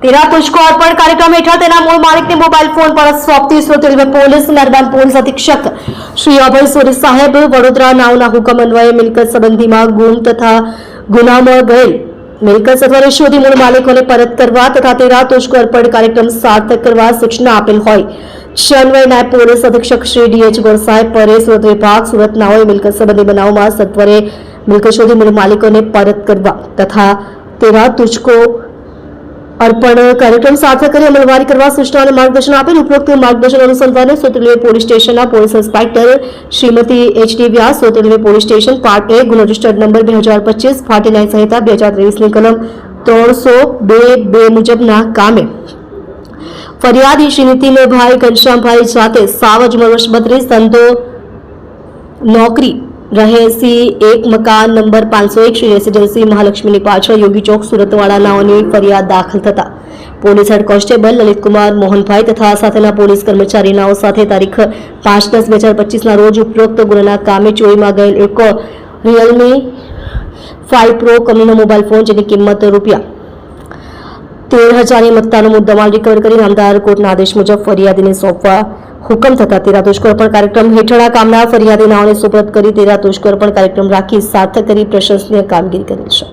તેરા તુજકો અર્પણ કાર્યક્રમ હેઠળ તેના મૂળ માલિકને મોબાઈલ ફોન પર સોંપતી સુરત રેલવે પોલીસ મહેરબાન પોલીસ અધિક્ષક શ્રી અભય સોરી સાહેબ વડોદરા નાવના હુકમ અન્વયે મિલકત સંબંધીમાં ગુમ તથા ગુનામાં ગયેલ મિલકત સત્વરે શોધી મૂળ માલિકોને પરત કરવા તથા તેરા તુજકો અર્પણ કાર્યક્રમ સાર્થક કરવા સૂચના આપેલ હોય જે અન્વયે નાયબ પોલીસ અધિક્ષક શ્રી ડીએચ ગોરસાહેબ પરે સુરત વિભાગ સુરત નાઓએ મિલકત સંબંધી બનાવમાં સત્વરે મિલકત શોધી મૂળ માલિકોને પરત કરવા તથા તેરા તુજકો અર્પણ કાર્યક્રમ સાર્થક કરી અમલવારી કરવા સૂચના માર્ગદર્શન આપેલ ઉપરોક્ત માર્ગદર્શન અનુસંધાને સોતેલવે પોલીસ સ્ટેશનના police inspector Shrimati H D Vyas સોતેલવે police station part A, ગુનો રજિસ્ટર્ડ નંબર બે હજાર પચીસ, ફાટી ન્યાય સંહિતા બે હજાર ત્રેવીસની કલમ ત્રણસો બે બે મુજબના કામે. ફરિયાદી શ્રી નીતિનભાઈ ઘનશ્યામભાઈ જાતે સાવજ વર્ષ બત્રીસ, ધંધો, નોકરી રહેસી એક મકાન નંબર પાંચસો એક શ્રી રેસિડેન્સી મહાલક્ષ્મીની પાછળ યોગી ચોક સુરતવાળા નાઓની ફરિયાદ દાખલ થતા. Police head constable Lalitkumar Mohanbhai તથા સાથેના પોલીસ કર્મચારીનાઓ સાથે તારીખ પાંચ દસ બે હજાર પચીસના રોજ ઉપરોક્ત ગુનાના કામે ચોરીમાં ગયેલ એક રિયલમી ફાઇવ પ્રો કંપનીનો મોબાઈલ ફોન જેની કિંમત રૂપિયા તેર હજારની મત્તાનો મુદ્દામાલ રિકવર કરી નામદાર કોર્ટના આદેશ મુજબ ફરિયાદીને સોંપવા હુકમ થતા તેરા દુષ્કર્પણ કાર્યક્રમ હેઠળ આ કામના ફરિયાદી નાઓને સુપરત કરી તેરા દુષ્કર્પણ કાર્યક્રમ રાખી સાર્થક કરી પ્રશંસનીય કામગીરી કરી છે.